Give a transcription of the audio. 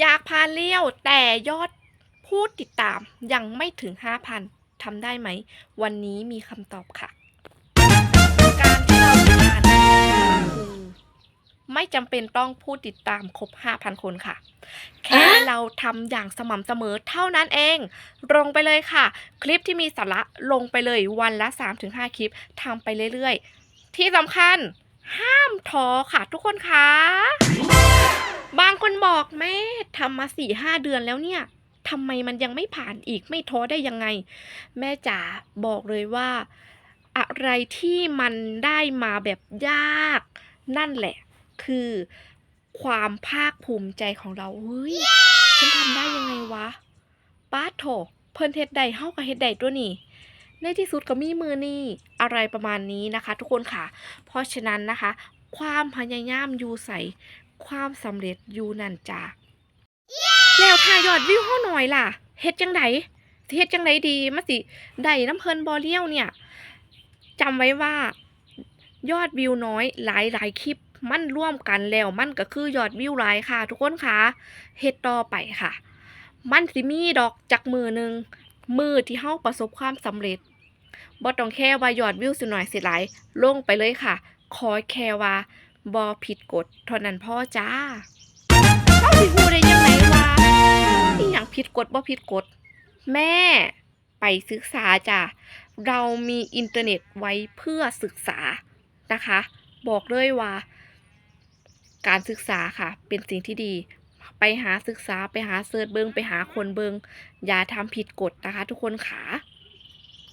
อยากพาเลี้ยวแต่ยอดผู้ติดตามยังไม่ถึง 5,000ทำได้ไหม วันนี้มีคำตอบค่ะ การที่เราจะผ่านคือไม่จำเป็นต้องผู้ติดตามครบ 5,000 คนค่ะ แค่เราทำอย่างสม่ำเสมอเท่านั้นเอง ลงไปเลยค่ะ คลิปที่มีสาระลงไปเลยวันละ 3-5 คลิปทำไปเรื่อยๆ ที่สำคัญห้ามท้อค่ะทุกคนค่ะ บางคนบอกแม่ทำมาสี่ห้าเดือนแล้วเนี่ยทำไมมันยังไม่ผ่านอีกไม่ท้อได้ยังไง แม่จ๋าบอกเลยว่า อะไรที่มันได้มาแบบยาก นั่นแหละ คือความภาคภูมิใจของเราเฮ้ย ฉันทำได้ยังไงวะป้าโถเพิ่นเฮ็ดใดเฮากับเฮ็ดใดตัวนี้ในที่สุดก็มีมือนี่อะไรประมาณนี้นะคะ ทุกคนค่ะ เพราะฉะนั้นนะคะ ความพยายามอยู่ใส่ ความสำเร็จอยู่นั่นจ้าแล้วถ้ายอดวิวเฮาหน่อยล่ะเฮ็ดจังไดสิเฮ็ดจังไดดีมาสิได้น้ำเพลินบ่เลี้ยวเนี่ยจำไว้ว่ายอดวิวน้อยหลายหลายคลิปมันร่วมกันแล้วมันก็คือยอดวิวหลายค่ะ ทุกคนค่ะเฮ็ดต่อไปค่ะ มันสิมีดอกจากมือหนึ่งมือที่เฮาประสบความสำเร็จบ่ต้องแค่ว่ายอดวิวสิหน่อยสิหลายลงไปเลยค่ะ ขอแค่ว่า บ่ผิดกฎเท่านั้นพ่อจ้าเฮาสิฮู้ได้ยังไงว่าอีหยังผิดกฎบ่ผิดกฎแม่ ไปศึกษาจ้ะเรามีอินเทอร์เน็ตไว้เพื่อศึกษานะคะ บอกเลยว่า การศึกษาค่ะ เป็นสิ่งที่ดีไปหาศึกษาไปหาเสิร์ชเบิงไปหาคนเบิงอย่าทำผิดกฎนะคะ ทุกคนค่ะ